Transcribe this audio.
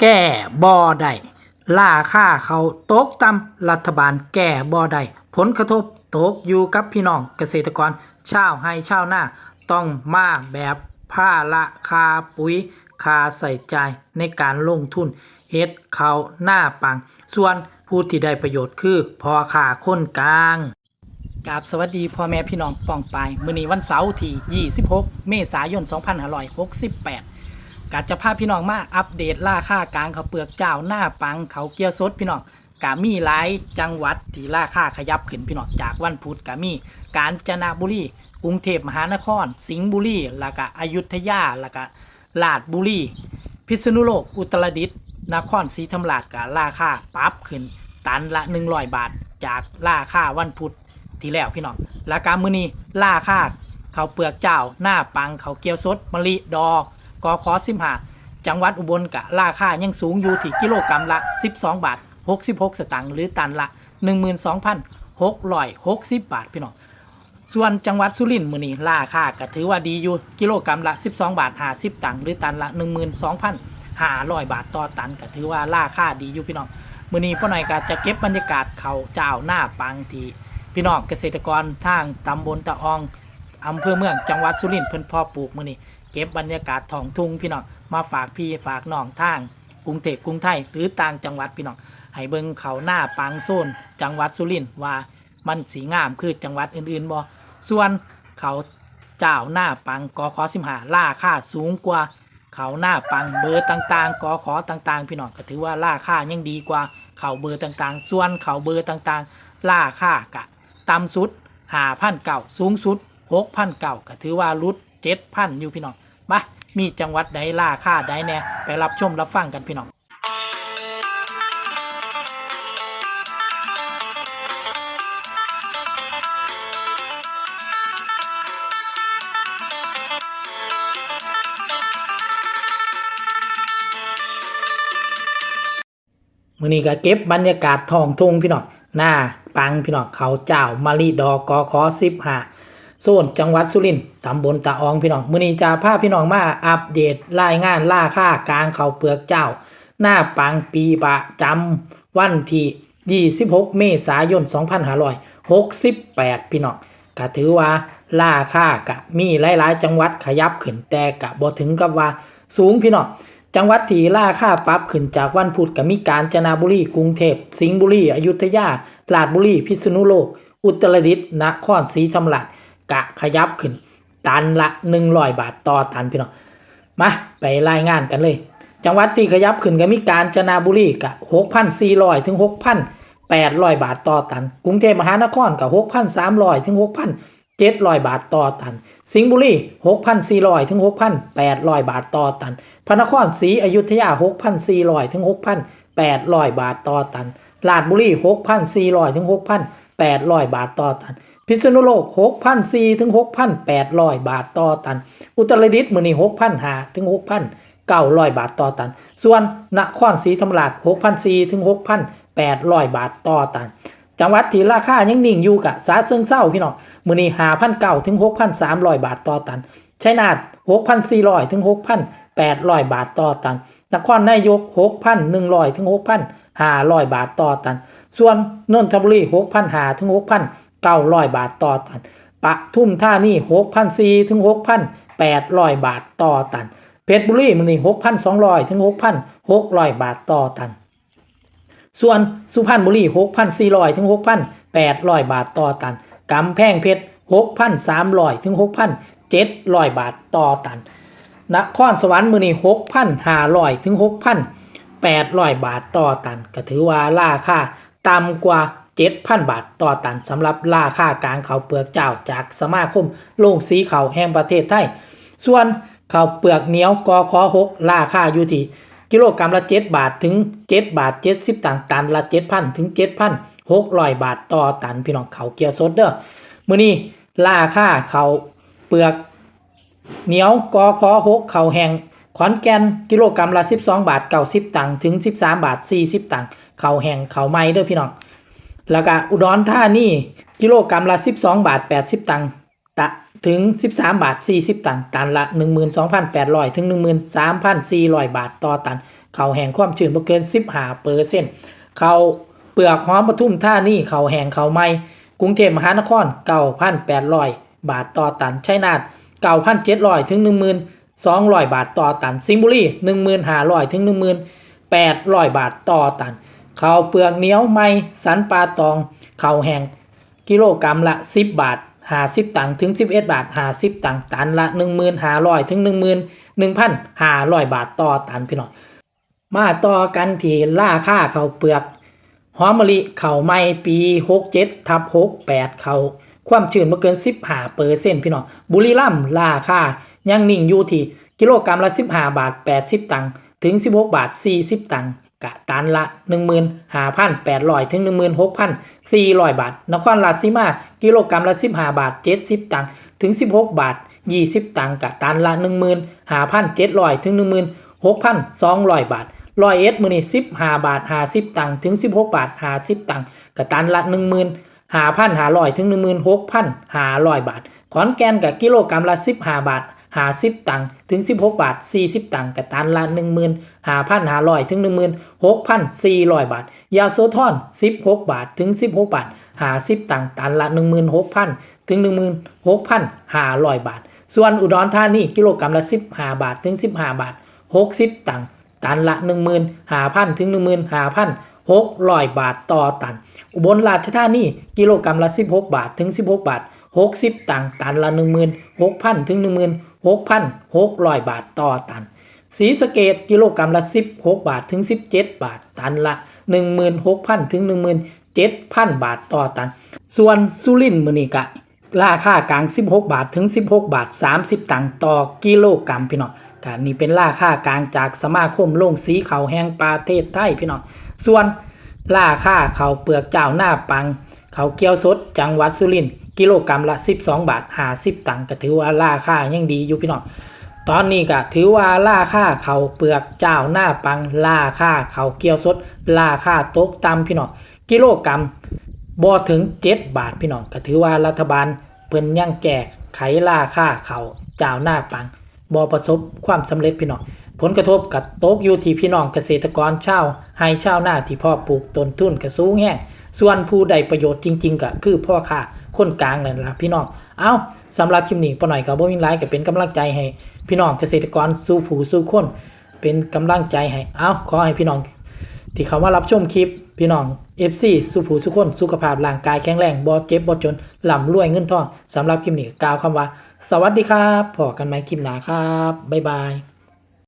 แก้บ่ได้ราค่าเขาตกต่ำรัฐบาลแก้บ่ได้ผลกระทบตกอยู่กับพี่น้องเกษตรกรชาวไร่ชาวนาต้องมาแบบผ้าละคาปุ๋ยคาใส่ใจในการลงทุนเฮ็ดเขาหน้าปัง ส่วนผู้ที่ได้ประโยชน์คือพอขาคนกลางกราบสวัสดีพ่อแม่พี่น้องป้องปาย มื้อนี้วันเสาร์ที่ 26 เมษายน 2568 กาจะพาพี่น้องมาอัปเดตราคากลางข้าเปลือกเจ้าหน้าปังเขาเกียวสดพี่น้องกามีหลายจังหวัดที่ราคาขยับขึ้นพี่น้องจากวันพุธกามี กาญจนบุรีกรุงเทพมหานคร สิงห์บุรีแล้วก็อยุธยาแล้วก็ลาดบุรีพิษณุโลก อุตรดิตถ์นครศรีธรรมราชกับราคาปรับขึ้น ตันละ 100 บาท จากราคาวันพุธที่แล้วพี่น้องราคามือนี้ราคาเขาเปลือกเจ้าหน้าปังเขาเกี๊ยวสดมะลิดอก กอขอสิมหาจังหวัดอุบลกะราคายังสูงอยู่ที่กิโลกรัมละ 12 บาท 66 สตางค์หรือตันละ 12,660 บาทพี่น้องส่วนจังหวัดสุรินทร์มือนี้ราคาก็ถือว่าดีอยู่กิโลกรัมละ 12 บาท 50 ตังค์หรือตันละ 12,500 บาทต่อตันก็ถือว่าราคาดีอยู่พี่น้องมือนี้พ่อหน่อยก็จะเก็บบรรยากาศเขาเจ้าหน้าปังทีพี่น้องเกษตรกรทางตำบลตะอองอำเภอเมืองจังหวัดสุรินทร์เพิ่นเพอปลูกมือนี้ เก็บบรรยากาศท้องทุ่งพี่น้องมาฝากพี่ฝากน้องทางกรุงเทพกรุงไทยหรือต่างจังหวัดพี่น้องให้เบิ่งเขาหน้าปังโซนจังหวัดสุรินทร์ว่ามันสีงามคือจังหวัดอื่นๆบ่ส่วนเขาเจ้าหน้าปังกอขอสิมหาราค่าสูงกว่า เขาหน้าปังเบอร์ต่างๆกอขอต่างๆ พี่น้องก็ถือว่าราค่ายังดีกว่า เขาเบอร์ต่างๆ ส่วนเขาเบอร์ต่างๆราค่ากะต่ำสุดหาพันเก่าสูงสุดหกพันเก่าก็ถือว่ารุดเจ็ดพันอยู่พี่น้อง มามีจังหวัดใดราค่าใดแน่ไปรับชมรับฟังกันพี่น้องมื้อนี้ก็เก็บบรรยากาศท้องทุ่งพี่น้องหน้าปังพี่น้องเขาเจ้ามะลิดอกกอขอ15 โซนจังหวัดสุรินทร์ตำบลตาอองพี่น้องมื้อนี้จะพาพี่น้องมาอัปเดตรายงานราคากลางเขาเปลือกเจ้า หน้าปังปีประจำวันที่26 เมษายน 2568 พี่น้องก็ถือว่าราคากะมีหลายๆ จังหวัดขยับขึ้นแต่กะบ่ถึงกับว่าสูงพี่น้องจังหวัดที่ราคาปรับขึ้นจากวันพุธก็มีกาญจนบุรีกรุงเทพสิงห์บุรีอยุธยาราชบุรีพิษณุโลก อุตรดิตถ์นครศรีธรรมราช กะขยับขึ้น ตันละ100บาทต่อตันพี่น้องมาไปรายงานกันเลย จังหวัดที่ขยับขึ้นก็มีกาญจนบุรีกะ6,400ถึง6,800บาทต่อตัน กรุงเทพมหานครก็6,300ถึง6,700บาทต่อตัน สิงห์บุรี6,400ถึง6,800บาทต่อตัน พระนครศรีอยุธยา6,400ถึง6,800บาทต่อตัน ราชบุรี6,400ถึง 6,800 บาทต่อตัน พิษณุโลก 6,400ถึง 6,800 บาทต่อตัน อุตรดิตถ์มื้อนี้6,500ถึง 6,900 บาทต่อตัน ส่วนนครศรีธรรมราช6,400ถึง 6,800 บาทต่อตัน จังหวัดที่ราคายังนิ่งอยู่กะสาเซิงเศร้าพี่น้องมื้อนี้5,900ถึง 6,300 บาทต่อตันชัยนาท6,400ถึง 6,800 บาทต่อตัน นครนายก 6,100ถึง 6,500 บาทต่อตัน ส่วนนนทบุรี6,500ถึง6,900บาทต่อตันปะทุ่มธานี่6,400ถึง6,800บาทต่อตัน เพชรบุรีมื้อนี้6,200ถึง6,600บาทต่อตัน ส่วนสุพรรณบุรี6,400ถึง6,800บาทต่อตันกำแพงเพชร6,300ถึง6,700บาทต่อตันนครสวรรค์มือนี้6,500ถึง6,800บาทต่อตัน ก็ถือว่าราคา ต่ำกว่า 7,000 บาทต่อตันสำหรับราคากลางข้าวเปลือกเจ้าจากสมาคมโรงสีข้าแห่งประเทศไทย ส่วนข้าวเปลือกเหนียวกอขอ6ราคาอยู่ที่กิโลกรัมละ 7 บาทถึง 7 บาท 70ตังตันละ 7,000 ถึง 7,600 บาทต่อตันพี่น้องเขาวเกี๊ยวสดเด้อมื้อนี้ราคาเขาวเปลือกเหนียวกอคอหกเขาวแห้ง ขอนแก่นกิโลกรัมละ 12 บาท 90 ตังค์ถึง 13 บาท 40 ตังค์เขาแห้งเขาไม้เด้อพี่น้อง แล้วก็อุดรธานีกิโลกรัมละ 12 บาท 80 ตังค์ตะถึง 13 บาท 40 ตังค์ตันละ 12,800 ถึง 13,400 บาทต่อตัน เขาแห้งความชื้นบ่เกิน 15เปอร์เซ็นต์เขาเปลือกหอมปทุมท่านี่เขาแห้งเขาไม่กรุงเทพมหานคร 9,800 บาทต่อตันชัยนาท9,700 ถึง 200 บาทต่อตัน สิงห์บุรี1,500ถึง1,800 บาทต่อตันเขาวเปลือกเหนียวไม่สันปลาตองเขาวแห้งกิโลกรัมละ 10 บาท 50 ตังค์ถึง 11 บาท 50 ตังค์ตันละ 1,500ถึง11,500 บาทต่อตันพี่น้องมาต่อกันที่ราคาข้าวเปลือกหอมมะลิข้าวไม้ปี 67ทับ68เขา ความชื้นบ่เกิน 15เปอร์เซ็นต์พี่น้องบุรีรัมย์ราคายังนิ่งอยู่ที่กิโลกรัมละ 15 บาท 80 ตังค์ถึง 16 บาท 40 ตังค์กะตันละ 15,800 ถึง 16,400 บาท นครราชสีมา กิโลกรัมละ 15 บาท 70 ตังค์ถึง 16 บาท 20 ตังค์กะตันละ 15,700 ถึง 16,200 บาทร้อยเอ็ดมือนี่15 บาท 50 ตังค์ถึง 16 บาท 50 ตังค์กะตันละ หาพันหาลอยถึงหนึ่งหมื่นหกพันหาลอยบาท ขอนแก่นกับกิโลกรัมละสิบห้าบาทหาสิบตังค์ถึงสิบหกบาทสี่สิบตังค์กับตันละหนึ่งหมื่นหาพันหาลอยถึงหนึ่งหมื่นหกพันสี่ร้อยบาท ยาโซทอนสิบหกบาทถึงสิบหกบาทหาสิบตังค์ตันละหนึ่งหมื่นหกพันถึงหนึ่งหมื่นหกพันหาลอยบาท ส่วนอุดรธานีกิโลกรัมละสิบห้าบาทถึงสิบห้าบาทหกสิบตังค์ตันละหนึ่งหมื่นหาพันถึงหนึ่งหมื่นหาพัน 600 บาทต่อตัน อุบลราชธานีกิโลกรัมละ 16 บาทถึง 16 บาท 60 ตังตันละ 16,000 ถึง 16,600 บาทต่อตันศรีสะเกดกิโลกรัมละ 16 บาทถึง 17 บาท ตันละ 16,000 ถึง 17,000 บาทต่อตัน ส่วนสุรินทร์มือนี้กะราคากลาง 16 บาทถึง 16 บาท 30 ตังค์ต่อกิโลกรัมพี่น้อง กะนี่เป็นราคากลางจากสมาคมโรงสีเขาแห่งประเทศไทยพี่น้องส่วนราคาเขาเปลือกเจ้าหน้าปัง เขาเกี๊ยวสดจังหวัดสุรินทร์กิโลกรัมละ 12 บาท50ตังค์ก็ถือว่าราคายังดีอยู่พี่น้องตอนนี้ก็ถือว่าราคาเขาเปลือกเจ้าหน้าปังราคาเขาเกี๊ยวสดราคาตกต่ำพี่น้องกิโลกรัมบ่ถึง 7 บาทพี่น้องก็ถือว่ารัฐบาลเพิ่นยังแก้ไขราคาเขาเจ้าหน้าปัง บ่ประสบความสำเร็จพี่น้องผลกระทบกับตกอยู่ที่พี่น้องเกษตรกรชาวให้ชาวนาที่พ่อปลูกต้นทุนก็สูงแห้งส่วนผู้ได้ประโยชน์จริง ๆก็คือพ่อค้าคนกลางนั่นละพี่น้อง เอาสำหรับคลิปนี้ปอหน่อยก็บ่มีหลายก็เป็นกำลังใจให้ พี่น้องเกษตรกรสู้ผู้สู้คน เป็นกำลังใจให้ เอาขอให้พี่น้อง ที่เขามารับชมคลิปพี่น้อง FC สุผู้สุขคน สุขภาพร่างกายแข็งแรงบ่เจ็บบ่จนร่ำรวยเงินทองสำหรับคลิปนี้กล่าวคำว่า สวัสดีครับพอกันไหมคลิปหน้าครับ บ๊ายบาย